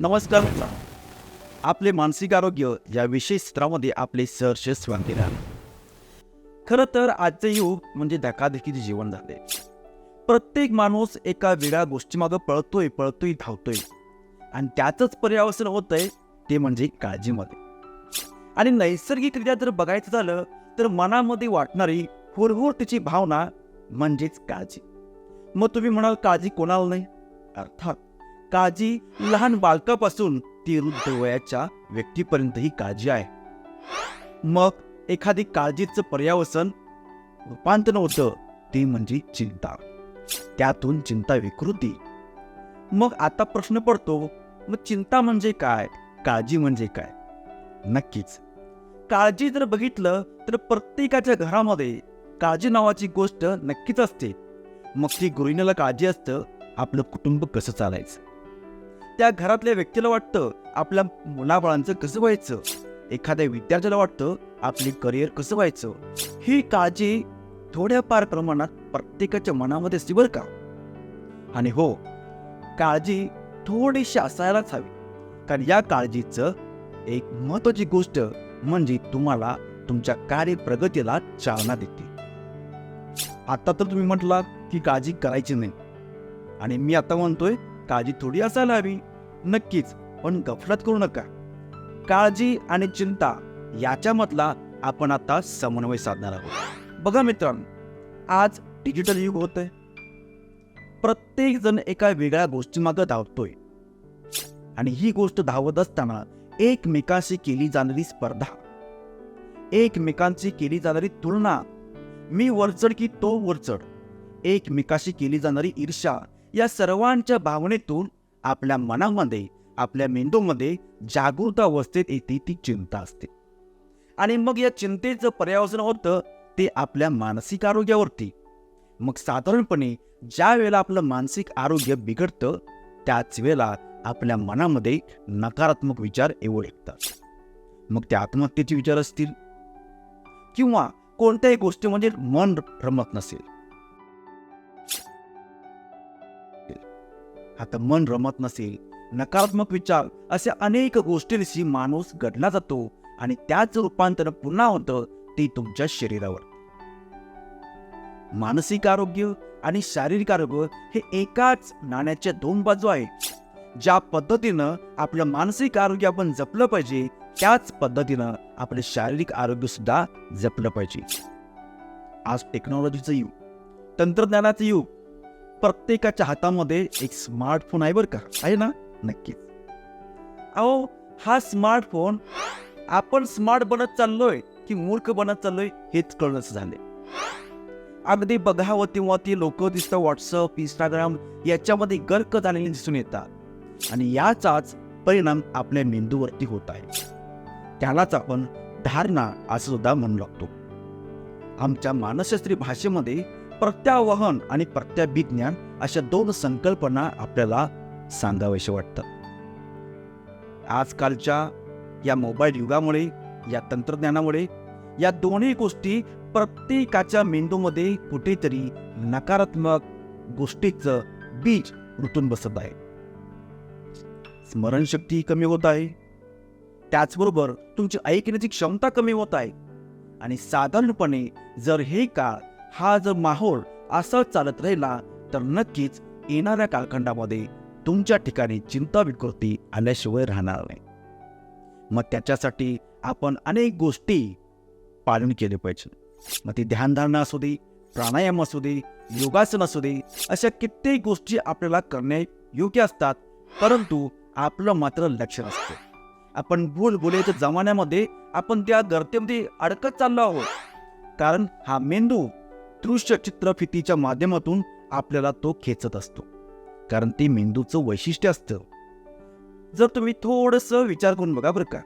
नमस्कार आपले मानसिक आरोग्य या विशेष सत्रामध्ये आपले सहर्ष स्वागत आहे. खरं तर आजचे युग म्हणजे धकाधकीचे जीवन झाले प्रत्येक माणूस एका वेगळ्या गोष्टीमागं पळतोय पळतोय धावतोय. आणि त्याचंच पर्यावसन होतंय ते म्हणजे काळजीमध्ये. आणि नैसर्गिकरित्या जर बघायचं झालं तर मनामध्ये वाटणारी हुरहुरटीची भावना म्हणजेच काळजी. मग तुम्ही म्हणाल काळजी कोणाला नाही? अर्थात काळजी लहान बालकापासून ती वृद्ध वयाच्या व्यक्तीपर्यंत ही काळजी आहे. मग एखादी काळजीचं पर्यावसन रूपांतर होतं ते म्हणजे चिंता. त्यातून चिंता विकृती. मग आता प्रश्न पडतो मग चिंता म्हणजे काय? काळजी म्हणजे काय? नक्कीच. काळजी जर बघितलं तर प्रत्येकाच्या घरामध्ये काळजी नावाची गोष्ट नक्कीच असते. मग ती गृहिणीला काळजी असतं आपलं कुटुंब कसं चालायचं? त्या घरातल्या व्यक्तीला वाटतं आपल्या मुलाबाळांचं कसं व्हायचं? एखाद्या विद्यार्थ्याला वाटतं आपले करिअर कसं व्हायचं? ही काळजी थोड्याफार प्रमाणात प्रत्येकाच्या मनामध्ये असते बरं का? आणि हो काळजी थोडीशी असायलाच हवी. कारण या काळजीचं एक महत्वाची गोष्ट म्हणजे तुम्हाला तुमच्या कार्य प्रगतीला चालना देते. आता तर तुम्ही म्हटला की काळजी करायची नाही. आणि मी आता म्हणतोय काळजी थोडी असायला हवी. नक्कीच पण गफलत करू नका. काळजी आणि चिंता याच्यामधला आपण आता समन्वय साधणार आहोत. बघा मित्रांनो आज डिजिटल युग होतंय. प्रत्येक जण एका वेगळ्या गोष्टीमागं धावतोय. आणि ही गोष्ट धावत असताना एकमेकाशी केली जाणारी स्पर्धा एकमेकांची केली जाणारी तुलना मी वरचढ की तो वरचढ एकमेकाशी केली जाणारी ईर्षा या सर्वांच्या भावनेतून आपल्या मनामध्ये आपल्या मेंदूमध्ये जागृत अवस्थेत येते ती चिंता असते. आणि मग या चिंतेचं पर्यावसन होतं ते आपल्या मानसिक आरोग्यावरती. मग साधारणपणे ज्या वेळेला आपलं मानसिक आरोग्य बिघडतं त्याच वेळेला आपल्या मनामध्ये नकारात्मक विचार येऊ लागतात. मग ते आत्महत्येचे विचार असतील. किंवा कोणत्याही गोष्टीमध्ये मन रमत नसेल. आता मन रमत नसेल. नकारात्मक विचार अशा अनेक गोष्टींशी माणूस घडला जातो आणि त्याच रूपांतर पुन्हा होतं ते तुमच्या शरीरावर. मानसिक आरोग्य आणि शारीरिक आरोग्य हे एकाच नाण्याच्या दोन बाजू आहेत. ज्या पद्धतीनं आपलं मानसिक आरोग्य आपण जपलं पाहिजे त्याच पद्धतीनं आपलं शारीरिक आरोग्य सुद्धा जपलं पाहिजे. आज टेक्नॉलॉजीचं युग तंत्रज्ञानाचं युग प्रत्येकाच्या हातामध्ये एक स्मार्टफोन आहे बरं का? आहे ना? नक्कीच. अहो हा स्मार्टफोन आपण स्मार्ट बनत चाललोय की मूर्ख बनत चाललोय हेच कळणंच झाले अगदी बघावं तेव्हा ती लोक दिसतं व्हॉट्सअप इंस्टाग्राम याच्यामध्ये गर्क झालेले दिसून येतात. आणि याचाच परिणाम आपल्या मेंदूवरती होत आहे. त्यालाच आपण धारणा असं सुद्धा म्हणू लागतो. आमच्या मानसशास्त्रीय भाषेमध्ये प्रत्यावहन आणि प्रत्याभिज्ञान अशा दोन संकल्पना आपल्याला सांगावेसे वाटतात आजकालच्या या मोबाईल युगामुळे या तंत्रज्ञानामुळे या दोन्ही गोष्टी प्रत्येकाच्या मेंदूमध्ये कुठेतरी नकारात्मक गोष्टीचं बीज रुतून बसत आहे. स्मरणशक्ती कमी होत आहे. त्याचबरोबर तुमची ऐकण्याची क्षमता कमी होत आहे. आणि साधारणपणे जर हे काळ हा जर माहोल असा चालत राहिला तर नक्कीच येणाऱ्या कालखंडामध्ये तुमच्या ठिकाणी चिंता विकृती आल्याशिवाय राहणार नाही. मग त्याच्यासाठी आपण अनेक गोष्टी पालन केले पाहिजे. मग ती ध्यानधारणा असू दे प्राणायाम असू दे योगासन असू दे अशा कित्येक गोष्टी आपल्याला करणे योग्य असतात परंतु आपलं मात्र लक्ष नसतं. आपण भूल बोलायच्या जमान्यामध्ये आपण त्या गर्तेमध्ये अडकत चाललो आहोत. कारण हा मेंदू दृश्य चित्रफितीच्या माध्यमातून आपल्याला तो खेचत असतो. कारण ते मेंदूचं वैशिष्ट्य असतं. जर तुम्ही थोडंसं विचार करून बघा बरं का.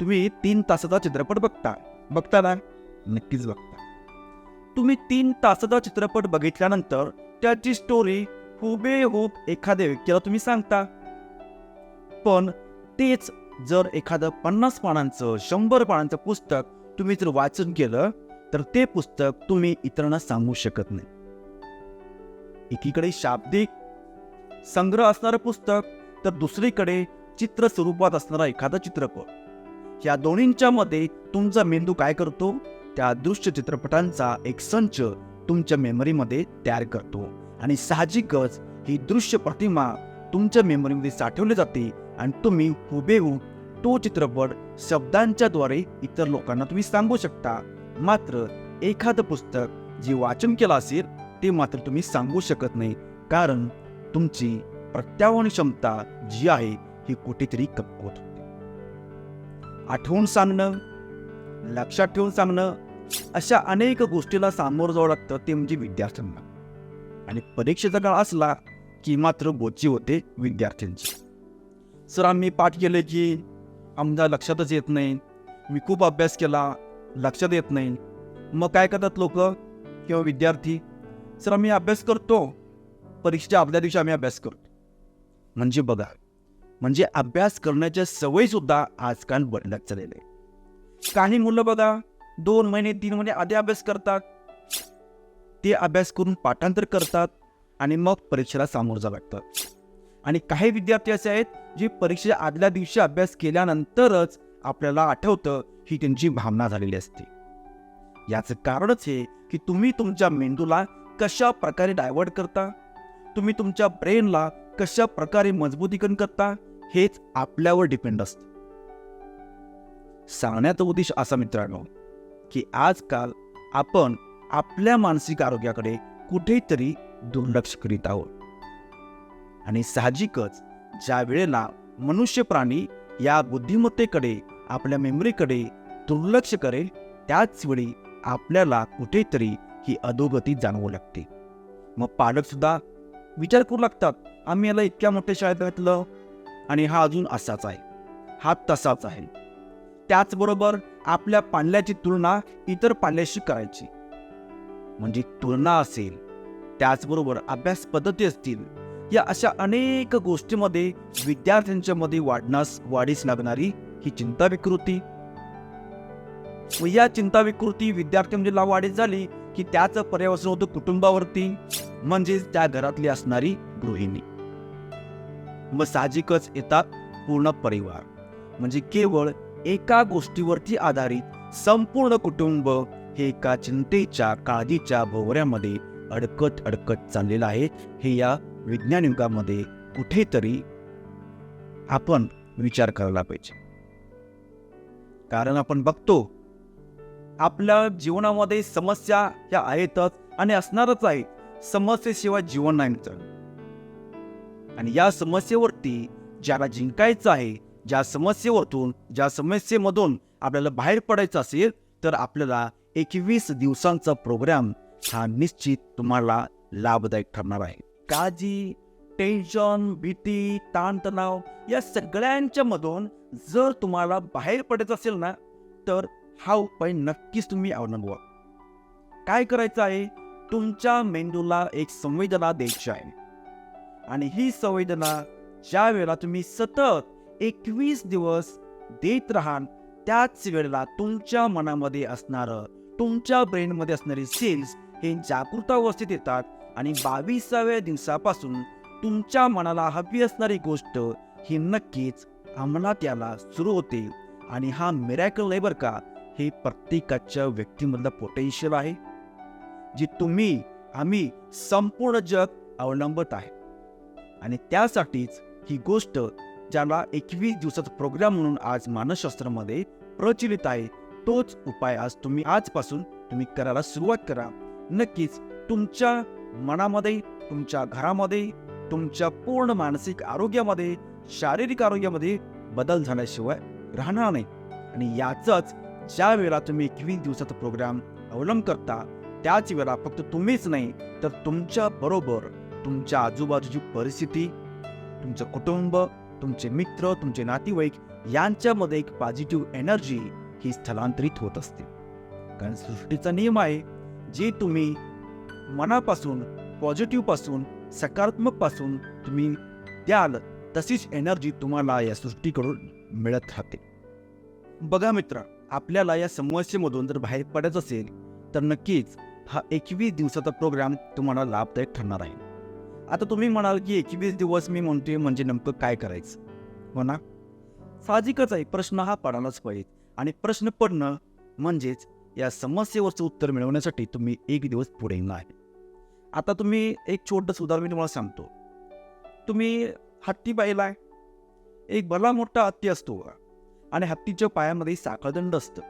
तुम्ही तीन तासाचा चित्रपट बघता. बघता ना? नक्कीच बघता. तुम्ही तीन तासाचा चित्रपट बघितल्यानंतर त्याची स्टोरी हुबेहूब एखाद्या व्यक्तीला तुम्ही सांगता. पण तेच जर एखादं पन्नास पानांचं शंभर पानांचं पुस्तक तुम्ही जर वाचन केलं तर ते पुस्तक तुम्ही इतरांना सांगू शकत नाही. एकीकडे शाब्दिक संग्रह असणारं पुस्तक तर दुसरीकडे चित्र स्वरूपात असणारा एखादा चित्रपट. या दोन्हींच्या मध्ये तुमचा मेंदू काय करतो? त्या दृश्य चित्रपटांचा एक संच तुमच्या मेमरीमध्ये तयार करतो. आणि साहजिकच ही दृश्य प्रतिमा तुमच्या मेमरीमध्ये साठवली जाते आणि तुम्ही हुबेहूब तो चित्रपट शब्दांच्या इतर लोकांना तुम्ही सांगू शकता. मात्र एखादं पुस्तक जे वाचन केलं असेल ते मात्र तुम्ही सांगू शकत नाही. कारण तुमची प्रत्यावरण क्षमता जी आहे ही कुठेतरी कमकुवत होते. आठवून सांगणं लक्षात ठेवून सांगणं अशा अनेक गोष्टीला सामोरं जावं लागतं ते म्हणजे विद्यार्थ्यांना. आणि परीक्षेचा काळ असला की मात्र बोची होते विद्यार्थ्यांची. सर आम्ही पाठ केले की आमच्या लक्षातच येत नाही. मी खूप अभ्यास केला. लक्ष देत नाही. मग काय करतात लोक? किंवा विद्यार्थी? सर आम्ही अभ्यास करतो. परीक्षेच्या आदल्या दिवशी आम्ही अभ्यास करतो. म्हणजे बघा म्हणजे अभ्यास करण्याच्या सवयीसुद्धा आजकाल बदलत चाललेले काही मुलं बघा दोन महिने तीन महिने आधी अभ्यास करतात. ते अभ्यास करून पाठांतर करतात आणि मग परीक्षेला सामोरं जावं लागतात आणि काही विद्यार्थी असे आहेत जे परीक्षेच्या आदल्या दिवशी अभ्यास केल्यानंतरच आपल्याला आठवतं ही त्यांची भावना झालेली असते. याचं कारणच हे की तुम्ही तुमच्या मेंदूला कशा प्रकारे डायव्हर्ट करता? तुम्ही तुमच्या ब्रेनला कशा प्रकारे मजबूतीकरण करता? हेच आपल्यावर डिपेंड असतं. सांगण्याचा उद्देश असा मित्रांनो की आजकाल आपण आपल्या मानसिक आरोग्याकडे कुठेतरी दुर्लक्ष करीत आहोत. आणि साहजिकच ज्या वेळेला मनुष्य प्राणी या बुद्धिमत्तेकडे आपल्या मेमरीकडे दुर्लक्ष करेल त्याच वेळी आपल्याला कुठेतरी ही अधोगती जाणवू लागते. मग पालक सुद्धा विचार करू लागतात आम्ही याला इतक्या मोठ्या शाळेत घातलं आणि हा अजून असाच आहे. हा तसाच आहे. त्याचबरोबर आपल्या पाल्याची तुलना इतर पाल्याशी करायची. म्हणजे तुलना असेल त्याचबरोबर अभ्यास पद्धती असतील या अशा अनेक गोष्टीमध्ये विद्यार्थ्यांच्या मध्ये वाढण्यास वाढीस लागणारी ही चिंता विकृती. व या चिंता विकृती विद्यार्थी म्हणजे वाढीत झाली की त्याचं पर्यावसन होतं कुटुंबावरती म्हणजेच त्या घरातली असणारी गृहिणी. मग साहजिकच येतात पूर्ण परिवार. म्हणजे केवळ एका गोष्टीवरती आधारित संपूर्ण कुटुंब हे एका चिंतेच्या काळजीच्या भोवऱ्यामध्ये अडकत अडकत चाललेलं आहे. हे या विज्ञान युगामध्ये कुठेतरी आपण विचार करायला पाहिजे. कारण आपण बघतो आपल्या जीवनामध्ये समस्या ह्या आहेतच आणि असणारच आहेत समस्येशिवाय जीवन नाही आणि या समस्येवरती ज्याला जिंकायचं आहे ज्या समस्येवरतून ज्या समस्येमधून आपल्याला बाहेर पडायचं असेल तर आपल्याला एकवीस दिवसांचा प्रोग्राम हा निश्चित तुम्हाला लाभदायक ठरणार आहे. काळजी टेन्शन भीती ताणतणाव या सगळ्यांच्या मधून जर तुम्हाला बाहेर पडायचं असेल ना तर हा उपाय नक्कीच तुम्ही अवलंबवा. काय करायचं आहे? तुमच्या मेंदूला एक संवेदना द्यायची आहे. आणि ही संवेदना ज्या वेळेला तुम्ही सतत एकवीस दिवस देत राहाल त्याच वेळेला तुमच्या मनामध्ये असणारं तुमच्या ब्रेनमध्ये असणारे सेल्स हे जागृतावस्थेत येतात आणि बावीसाव्या दिवसापासून तुमच्या मनाला हवी असणारी गोष्ट ही नक्कीच अंमलात त्याला सुरू होते. आणि हा मिरॅकल लेबर का हे प्रत्येकाच्या व्यक्तीमधलं पोटेन्शियल आहे जी तुम्ही आम्ही संपूर्ण जग अवलंबत आहे. आणि त्यासाठीच ही गोष्ट ज्याला एकवीस दिवसाचा प्रोग्राम म्हणून आज मानसशास्त्रामध्ये प्रचलित आहे तोच उपाय आज तुम्ही आजपासून तुम्ही करायला सुरुवात करा. नक्कीच तुमच्या मनामध्ये तुमच्या घरामध्ये तुमच्या पूर्ण मानसिक आरोग्यामध्ये शारीरिक आरोग्यामध्ये बदल झाल्याशिवाय राहणार नाही. आणि याचंच ज्या वेळेला तुम्ही एकवीस दिवसाचा प्रोग्राम अवलंब करता त्याच वेळेला फक्त तुम्हीच नाही तर तुमच्या बरोबर तुमच्या आजूबाजूची परिस्थिती तुमचं कुटुंब तुमचे मित्र तुमचे नातेवाईक यांच्यामध्ये एक पॉझिटिव्ह एनर्जी ही स्थलांतरित होत असते. कारण सृष्टीचा नियम आहे जे तुम्ही मनापासून पॉझिटिव्हपासून सकारात्मकपासून तुम्ही द्याल तशीच एनर्जी तुम्हाला या सृष्टीकडून मिळत राहते. बघा मित्र आपल्याला या समस्येमधून जर बाहेर पडायचं असेल तर नक्कीच हा एकवीस दिवसाचा प्रोग्राम तुम्हाला लाभदायक ठरणार आहे. आता तुम्ही म्हणाल की एकवीस दिवस मी म्हणतोय म्हणजे नेमकं काय करायचं? हो ना? साहजिकच आहे प्रश्न हा पडायलाच पाहिजे. आणि प्रश्न पडणं म्हणजेच या समस्येवरचं उत्तर मिळवण्यासाठी तुम्ही एक दिवस पुढे येणार आहे. आता तुम्ही एक छोटंसं उदाहरण मी तुम्हाला सांगतो. तुम्ही हत्ती पाहिलाय एक भला मोठा हत्ती असतो आणि हत्तीच्या पायामध्ये साखळदंड असतं.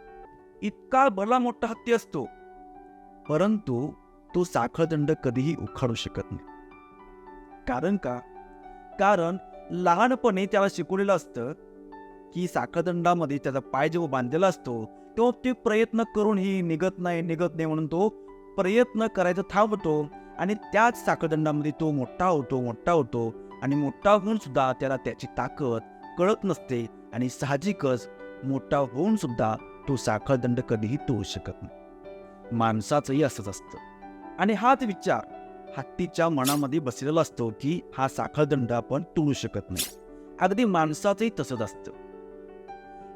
इतका भला मोठा हत्ती असतो. परंतु तो साखळदंड कधीही उखाडू शकत नाही. कारण का? कारण लहानपणी त्याला शिकवलेलं असतं की साखळदंडामध्ये त्याचा पाय जेव्हा बांधलेला असतो तो ते प्रयत्न करूनही निघत नाही निघत नाही म्हणून तो प्रयत्न करायचा थांबतो. आणि त्याच साखळदंडामध्ये तो मोठा होतो मोठा होतो आणि मोठा होऊन सुद्धा त्याला त्याची ताकद कळत नसते आणि साहजिकच मोठा होऊन सुद्धा तो साखळदंड कधीही तोडू शकत नाही. माणसाचंही असंच असतं. आणि हाच विचार हत्तीच्या मनामध्ये बसलेला असतो की हा साखळदंड आपण तोडू शकत नाही. अगदी माणसाचंही तसंच असतं.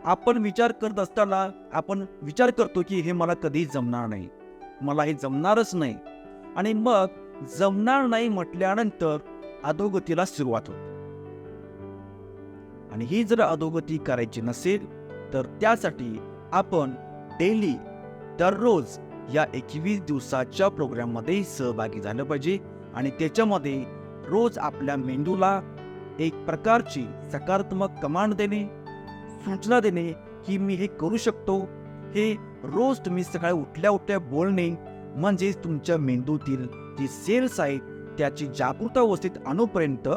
आपण विचार करत असताना आपण विचार करतो की हे मला कधी जमणार नाही. मला हे जमणारच नाही. आणि मग जमणार नाही म्हटल्यानंतर अधोगतीला सुरुवात होते. आणि ही जर अधोगती करायची नसेल तर त्यासाठी आपण डेली दररोज या एकवीस दिवसाच्या प्रोग्राममध्ये सहभागी झालं पाहिजे आणि त्याच्यामध्ये रोज आपल्या मेंदूला एक प्रकारची सकारात्मक कमांड देणे सूचना देणे की मी हे करू शकतो हे रोज तुम्ही सकाळी उठल्या उठल्या बोलणे म्हणजेच तुमच्या मेंदूतील जी सेल्स आहेत त्याची जागृता अवस्थेत आणूपर्यंत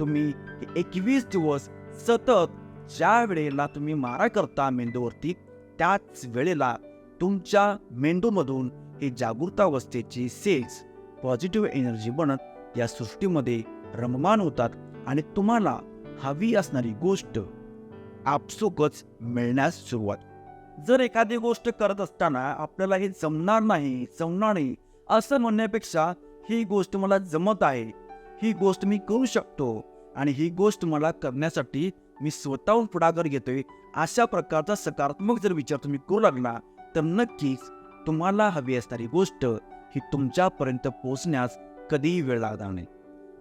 तुम्ही एकवीस दिवस सतत ज्या वेळेला तुम्ही मारा करता मेंदूवरती त्याच वेळेला तुमच्या मेंदूमधून हे जागृता अवस्थेची सेल्स पॉझिटिव्ह एनर्जी बनत या सृष्टीमध्ये रममान होतात आणि तुम्हाला हवी असणारी गोष्ट आपसुकच मिळण्यास सुरुवात. जर एखादी गोष्ट करत असताना आपल्याला हे जमणार नाही जमणार नाही असं म्हणण्यापेक्षा ही गोष्ट मला जमत आहे. ही गोष्ट मी करू शकतो आणि ही गोष्ट मला करण्यासाठी मी स्वतःहून पुढाकार घेतोय अशा प्रकारचा सकारात्मक जर विचार तुम्ही करू लागला तर नक्कीच तुम्हाला हवी असणारी गोष्ट ही तुमच्यापर्यंत पोहोचण्यास कधीही वेळ लागणार नाही.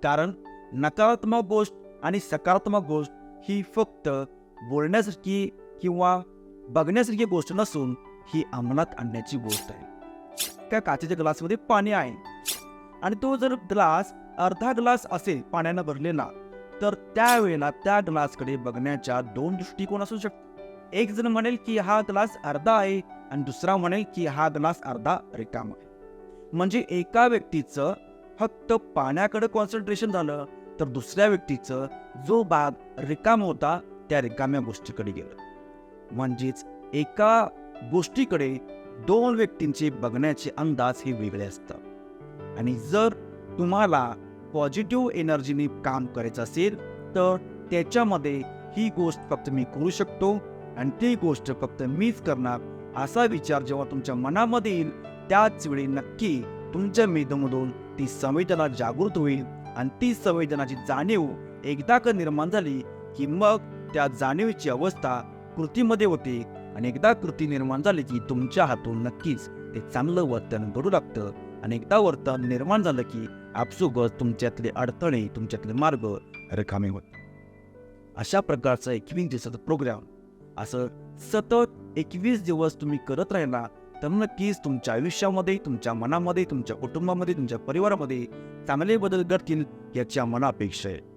कारण नकारात्मक गोष्ट आणि सकारात्मक गोष्ट ही फक्त बोलण्यासारखी किंवा बघण्यासारखी गोष्ट नसून ही अंमलात आणण्याची गोष्ट आहे. त्या काचेच्या ग्लासमध्ये पाणी आहे. आणि तो जर ग्लास अर्धा ग्लास असेल पाण्यानं भरलेला तर त्यावेळेला त्या ग्लासकडे बघण्याच्या दोन दृष्टिकोन असू शकतो एक जण म्हणेल की हा ग्लास अर्धा आहे आणि दुसरा म्हणेल की हा ग्लास अर्धा रिकामा आहे. म्हणजे एका व्यक्तीचं फक्त पाण्याकडे कॉन्सन्ट्रेशन झालं तर दुसऱ्या व्यक्तीचं जो भाग रिकाम होता त्या रिकाम्या गोष्टीकडे गेलं. म्हणजेच एका गोष्टीकडे दोन व्यक्तींचे बघण्याचे अंदाज हे वेगळे असतात आणि जर तुम्हाला पॉझिटिव्ह एनर्जीने काम करायचं असेल तर त्याच्यामध्ये ही गोष्ट फक्त मी करू शकतो आणि ती गोष्ट फक्त मीच करणार असा विचार जेव्हा तुमच्या मनामध्ये येईल त्याच वेळी नक्की तुमच्या मेदूमधून ती संवेदना जागृत होईल आणि ती संवेदनाची जाणीव एकदा का निर्माण झाली की मग त्या जाणीवेची अवस्था कृतीमध्ये होते आणि एकदा कृती निर्माण झाली की तुमच्या हातून नक्कीच ते चांगलं वर्तन घडू लागतं. आणि एकदा वर्तन निर्माण झालं की आपसुगत तुमच्यातले अडथळे तुमच्यातले मार्ग रिकामे होत. अशा प्रकारचा एकवीस दिवसाचा प्रोग्राम असं सतत एकवीस दिवस तुम्ही करत राहिला तर नक्कीच तुमच्या आयुष्यामध्ये तुमच्या मनामध्ये तुमच्या कुटुंबामध्ये तुमच्या परिवारामध्ये चांगले बदल घडतील याची आम्हाला अपेक्षा आहे.